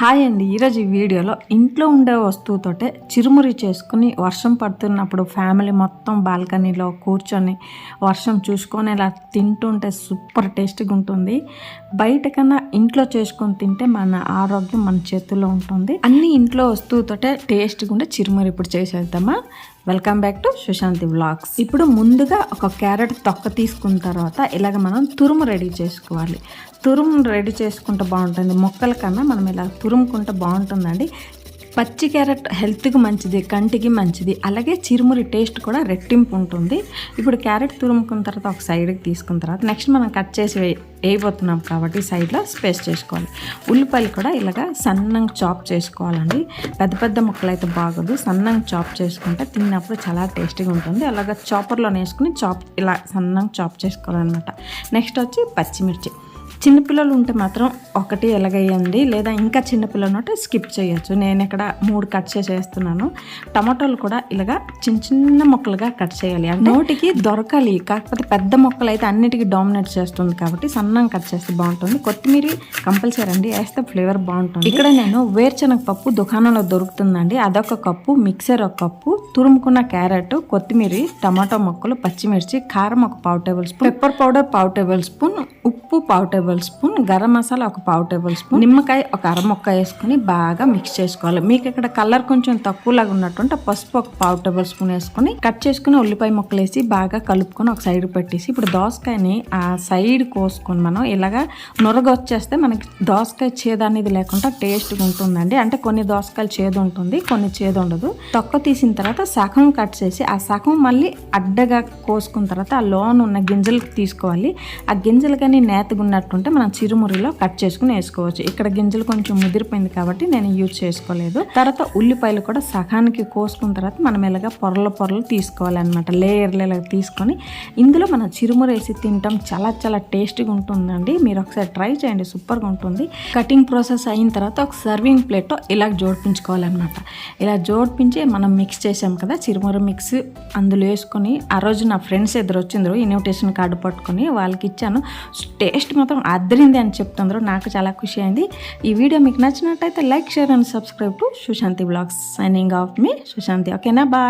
Hi అండి. ఈరోజు ఈ వీడియోలో ఇంట్లో ఉండే వస్తువుతోటే చిరుమురి చేసుకుని వర్షం పడుతున్నప్పుడు ఫ్యామిలీ మొత్తం బాల్కనీలో కూర్చొని వర్షం చూసుకొని ఇలా తింటుంటే సూపర్ టేస్ట్గా ఉంటుంది. బయట కన్నా ఇంట్లో చేసుకొని తింటే మన ఆరోగ్యం మన చేతుల్లో ఉంటుంది. అన్ని ఇంట్లో వస్తువుతోటే టేస్ట్గా ఉండే చిరుమురి ఇప్పుడు చేసేద్దామా? Welcome back to Sushanthi vlogs ఇప్పుడు ముందుగా ఒక క్యారెట్ తొక్క తీసుకున్న తర్వాత ఇలాగ మనం తురుము రెడీ చేసుకోవాలి. తురుము రెడీ చేసుకుంటే బాగుంటుంది. మొక్కల కన్నా మనం ఇలా తురుముకుంటే బాగుంటుందండి. పచ్చి క్యారెట్ హెల్త్కి మంచిది కంటికి మంచిది అలాగే చిరుమురి టేస్ట్ కూడా రెట్టింపు ఉంటుంది. ఇప్పుడు క్యారెట్ తురుముకున్న తర్వాత ఒక సైడ్కి తీసుకున్న తర్వాత నెక్స్ట్ మనం కట్ చేసి వే- వేయబోతున్నాం కాబట్టి సైడ్లో స్పేస్ చేసుకోవాలి. ఉల్లిపాయలు కూడా ఇలాగా సన్నంగా చాప్ చేసుకోవాలండి. పెద్ద పెద్ద ముక్కలు అయితే బాగోదు సన్నంగా చాప్ చేసుకుంటే తిన్నప్పుడు చాలా టేస్టీగా ఉంటుంది. అలాగా చాపర్లో వేసుకుని చాప్ ఇలా సన్నంగా చాప్ చేసుకోవాలన్నమాట. నెక్స్ట్ వచ్చి పచ్చిమిర్చి. చిన్నపిల్లలు ఉంటే మాత్రం ఒకటి ఎలాగేయండి లేదా ఇంకా చిన్నపిల్లలు ఉంటే స్కిప్ చేయొచ్చు. నేను ఇక్కడ మూడు కట్ చేసి వేస్తున్నాను టమాటోలు కూడా ఇలాగా చిన్న చిన్న ముక్కలుగా కట్ చేయాలి. అంటే నోటికి దొరకాలి కాకపోతే పెద్ద మొక్కలు అయితే అన్నిటికీ డామినేట్ చేస్తుంది కాబట్టి సన్నంగా కట్ చేస్తే బాగుంటుంది. కొత్తిమీర కంపల్సరీ అండి వేస్తే ఫ్లేవర్ బాగుంటుంది. ఇక్కడ నేను వేరుశనగ పప్పు దుకాణంలో దొరుకుతుందండి. అదొక కప్పు మిక్సర్ ఒక కప్పు తురుముకున్న క్యారెట్ కొత్తిమీర టమాటో ముక్కలు పచ్చిమిర్చి కారం ఒక పావు టేబుల్ స్పూన్ పెప్పర్ పౌడర్ పావు టేబుల్ స్పూన్ ఉప్పు పావు టేబుల్ స్పూన్ గరం మసాలా ఒక పావు టేబుల్ స్పూన్ నిమ్మకాయ ఒక అర ముక్క వేసుకుని బాగా మిక్స్ చేసుకోవాలి. మీకు ఇక్కడ కలర్ కొంచెం తక్కువలాగా ఉన్నట్టుంటే పసుపు ఒక పావు టేబుల్ స్పూన్ వేసుకుని కట్ చేసుకుని ఉల్లిపాయ ముక్కలు వేసి బాగా కలుపుకొని ఒక సైడ్ పెట్టేసి ఇప్పుడు దోసకాయని ఆ సైడ్ కోసుకొని మనం ఇలాగా నొరగ వచ్చేస్తే మనకి దోసకాయ చేదు అనేది లేకుండా టేస్ట్గా ఉంటుందండి. అంటే కొన్ని దోసకాయలు చేదు ఉంటుంది కొన్ని చేదు ఉండదు. తొక్క తీసిన తర్వాత సగం కట్ చేసి ఆ సగం మళ్ళీ అడ్డగా కోసుకున్న తర్వాత ఆ లోన్ ఉన్న గింజలు తీసుకోవాలి. ఆ గింజలు కానీ నేతగా లేకుంటే మనం చిరుమురిలో కట్ చేసుకుని వేసుకోవచ్చు. ఇక్కడ గింజలు కొంచెం ముదిరిపోయింది కాబట్టి నేను యూజ్ చేసుకోలేదు. తర్వాత ఉల్లిపాయలు కూడా సగానికి కోసుకున్న తర్వాత మనం ఇలాగా పొరల పొరలు తీసుకోవాలన్నమాట. లేయర్లు ఇలా తీసుకొని ఇందులో మనం చిరుమురు వేసి తింటాం. చాలా చాలా టేస్టీగా ఉంటుందండి. మీరు ఒకసారి ట్రై చేయండి. సూపర్గా ఉంటుంది. కటింగ్ ప్రాసెస్ అయిన తర్వాత ఒక సర్వింగ్ ప్లేట్ ఇలా జోడిపించుకోవాలన్నమాట. ఇలా జోడిపించి మనం మిక్స్ చేసాం కదా చిరుమురు మిక్స్ అందులో వేసుకొని ఆ రోజు నా ఫ్రెండ్స్ ఎదురు వచ్చిండ్రు. ఇన్విటేషన్ కార్డు పట్టుకొని వాళ్ళకి ఇచ్చాను. టేస్ట్ మాత్రం అద్దరింది అని చెప్తుండ్రు నాకు చాలా ఖుషి అయింది. ఈ వీడియో మీకు నచ్చినట్టయితే like share and subscribe to Sushanthi vlogs. Signing off మీ సుశాంతి. ఓకేనా? బాయ్